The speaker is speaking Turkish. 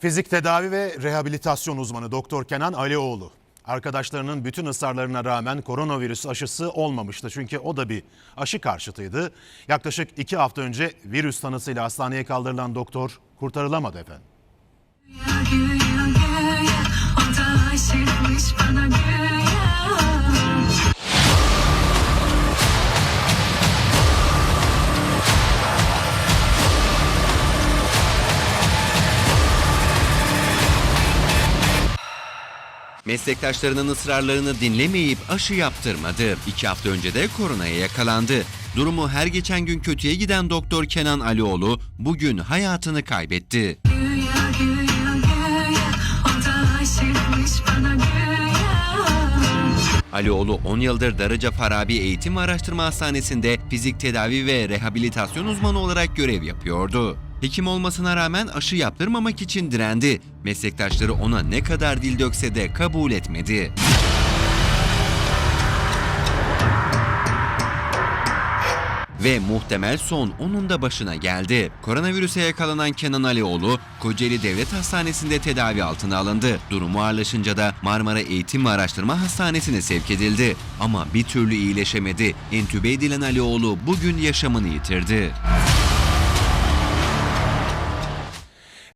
Fizik tedavi ve rehabilitasyon uzmanı Doktor Kenan Alioğlu. Arkadaşlarının bütün ısrarlarına rağmen koronavirüs aşısı olmamıştı. Çünkü o da bir aşı karşıtıydı. Yaklaşık iki hafta önce virüs tanısıyla hastaneye kaldırılan doktor kurtarılamadı efendim. Meslektaşlarının ısrarlarını dinlemeyip aşı yaptırmadı. İki hafta önce de koronaya yakalandı. Durumu her geçen gün kötüye giden Doktor Kenan Alioğlu bugün hayatını kaybetti. Güya güya güya O da aşıkmış bana güya Alioğlu 10 yıldır Darıca Farabi Eğitim ve Araştırma Hastanesi'nde fizik tedavi ve rehabilitasyon uzmanı olarak görev yapıyordu. Hekim olmasına rağmen aşı yaptırmamak için direndi. Meslektaşları ona ne kadar dil dökse de kabul etmedi. Ve muhtemel son onun da başına geldi. Koronavirüse yakalanan Kenan Alioğlu, Kocaeli Devlet Hastanesi'nde tedavi altına alındı. Durumu ağırlaşınca da Marmara Eğitim ve Araştırma Hastanesi'ne sevk edildi. Ama bir türlü iyileşemedi. Entübe edilen Alioğlu bugün yaşamını yitirdi.